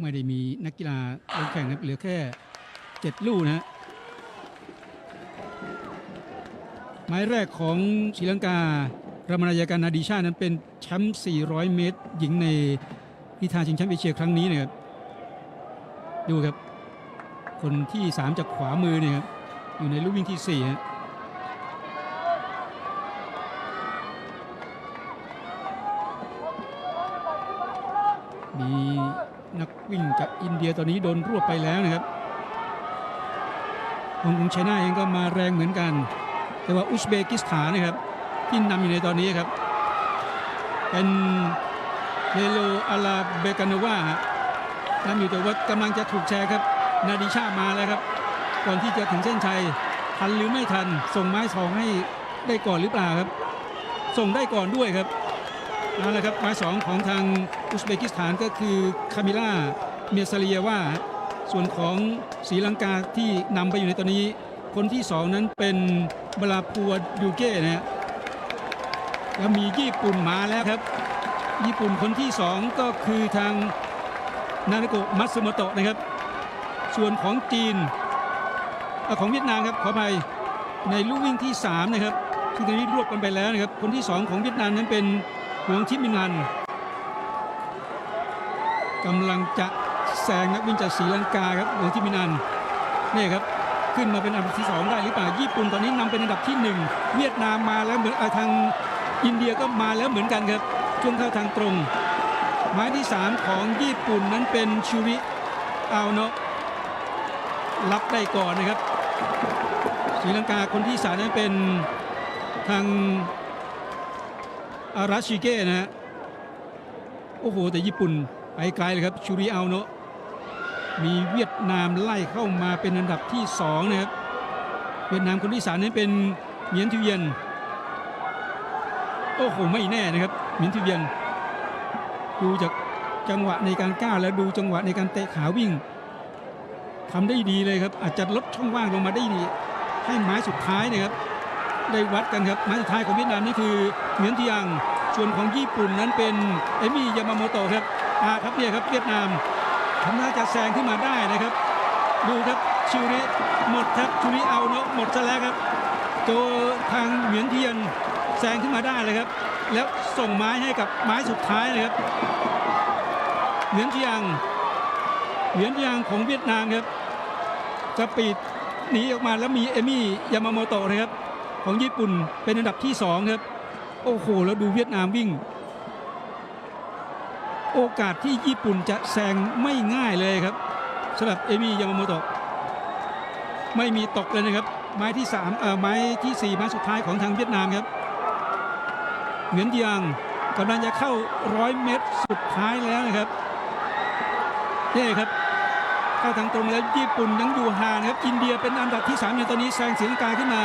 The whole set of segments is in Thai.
ไม่ได้มีนักกีฬาลงแข่งนะเหลือแค่ 7 ลูกนะฮะไม้แรกของศรีลังการามนายาการนาดีชานั้นเป็นแชมป์400 เมตร หญิงในพิธาชิงแชมป์เอเชียครั้งนี้นะครับดูครับ คนที่ 3 จากขวามือเนี่ยครับอยู่ในลูกวิ่งที่4ฮะมี นักวิ่งจากอินเดียตอนนี้โดนรวบไปแล้วนะครับของกรุงไชน่าเองก็มาแรงเหมือนกัน แต่ว่าอุซเบกิสถานนะครับที่นำอยู่ในตอนนี้ครับ เป็นเฮโลอาลาเบกานวาฮะนำอยู่แต่ว่ากำลังจะถูกแชร์ครับ นาดิชามาแล้วครับ ก่อนที่จะถึงเส้นชัยทันหรือไม่ทัน ส่งไม้สองให้ได้ก่อนหรือเปล่าครับ ส่งได้ก่อนด้วยครับ เอาละครับหมายสองของทางอุซเบกิสถานก็คือคามิล่าเมียซาเลียว่า ส่วนของศรีลังกาที่นำไปอยู่ในตอนนี้ คนที่สองนั้นเป็นบลาพัวดูเก้นะฮะแล้วมีญี่ปุ่นมาแล้วครับ ญี่ปุ่นคนที่สองก็คือทางนานโกะมัตสึโมโตะนะครับ ส่วนของจีนอของเวียดนามครับขออภัยในลูกวิ่งที่สามนะครับซึ่งตอนนี้รวบกันไปแล้วนะครับ คนที่สองของเวียดนามนั้นเป็น วงทิมินันกำลังจะแซงนักวิ่งจากศรีลังกาครับหวงทิมินันนี่ครับขึ้นมาเป็นอันดับที่สองได้หรือเปล่าญี่ปุ่นตอนนี้นำเป็นอันดับที่หนึ่งเวียดนามมาแล้วเหมือนอทางอินเดียก็มาแล้วเหมือนกันครับช่วงเข้าทางตรงหมายที่สามของญี่ปุ่นนั้นเป็นชูริอาโนะรับได้ก่อนนะครับศรีลังกาคนที่สามนั้นเป็นทาง อาราชิเก้นะฮะโอ้โห แต่ญี่ปุ่นไปไกลเลยครับชูริอาโนะมีเวียดนามไล่เข้ามาเป็นอันดับที่สองนะครับ เวียดนามคนที่สามนั้นเป็นเหมียนทิวเยียน โอ้โห ไม่แน่นะครับเหมียนทิวเยียน ดูจากจังหวะในการก้าวและดูจังหวะในการเตะขาวิ่งทำได้ดีเลยครับ อาจจะลดช่องว่างลงมาได้ดี ให้ไม้สุดท้ายนะครับ ได้วัดกันครับไม้สุดท้ายของเวียดนามนี่คือ เหมียนเทียงส่วนของญี่ปุ่นนั้นเป็นเอมิยามาโมโตะครับอาครับเนี่ยครับเวียดนามทำน่าจะแซงขึ้นมาได้นะครับ ดูครับชิวริหมดครับชูริเอาเนาะหมดซะแล้วครับตัวทางเหมียนเทียนแซงขึ้นมาได้เลยครับ แล้วส่งไม้ให้กับไม้สุดท้ายเลยครับเหมียนเทียงเหมียนเทียงของเวียดนามครับสปีดหนีออกมาแล้วมีเอมี่ยามาโมโตะนะครับของญี่ปุ่นเป็นอันดับที่สองครับ โอ้โห แล้วดูเวียดนามวิ่ง โอกาสที่ญี่ปุ่นจะแซงไม่ง่ายเลยครับสำหรับเอมิยามาโมโตะไม่มีตกเลยนะครับ ไม้ที่3เอ่อไม้ทีสี่ 4 ไม้สุดท้ายของทางเวียดนามครับ เหมือนเดียงกำลังจะเข้าร้อยเมตรสุดท้ายแล้วนะครับนี่ครับเข้าทางตรงแล้วญี่ปุ่นยังอยู่ห่างครับอินเดียเป็นอันดับที่3อยู่ตอนนี้แซงศรีลังกาขึ้นมา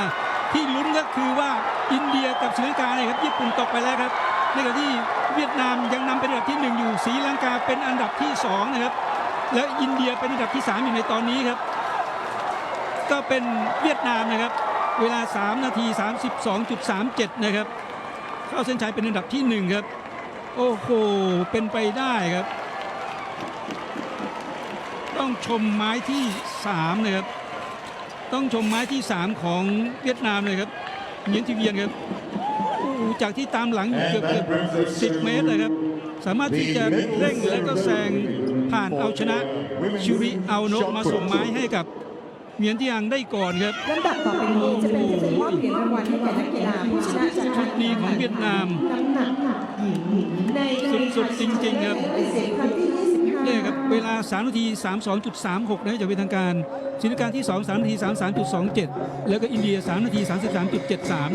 ที่ลุ้นก็คือว่าอินเดียกับศรีลังกาเนี่ยครับญี่ปุ่นตกไปแล้วครับในขณะที่เวียดนามยังนำเป็นอันดับที่หนึ่งอยู่ศรีลังกาเป็นอันดับที่สองนะครับ แล้วอินเดียเป็นอันดับที่สามอยู่ในตอนนี้ครับ ก็เป็นเวียดนามนะครับ เวลา 3 นาที 32.37 นะครับ เข้าเส้นชัยเป็นอันดับที่หนึ่งครับ โอ้โห เป็นไปได้ครับ ต้องชมไม้ที่สามนะครับ ต้องชมไม้ที่ 3 ของเวียดนามเลยครับเหมียนทีเวียนครับโอ้โหจากที่ตามหลังอยู่เกือบเกือบสิเมตรเลยครับ สามารถที่จะเร่งและก็แซงผ่านเอาชนะชิริเอาโนะมาส่งไม้ให้กับเหมียนที่ยังได้ก่อนครับลำดับต่อไปนี้จะเป็นการมอบเหรียญรางวัลให้แก่นักกีฬาผู้ชนะจากชุดนี้ของเวียดนามน้ำหนักหญิงในสุดๆจริงๆครับ เอเชียครั้งที่25เนี่ยครับเวลา 3 นาที 32.36 นะจะเป็นทางการศรีลังกาที่ 2 3 นาที 33.27 แล้วก็อินเดีย 3 นาที 33.73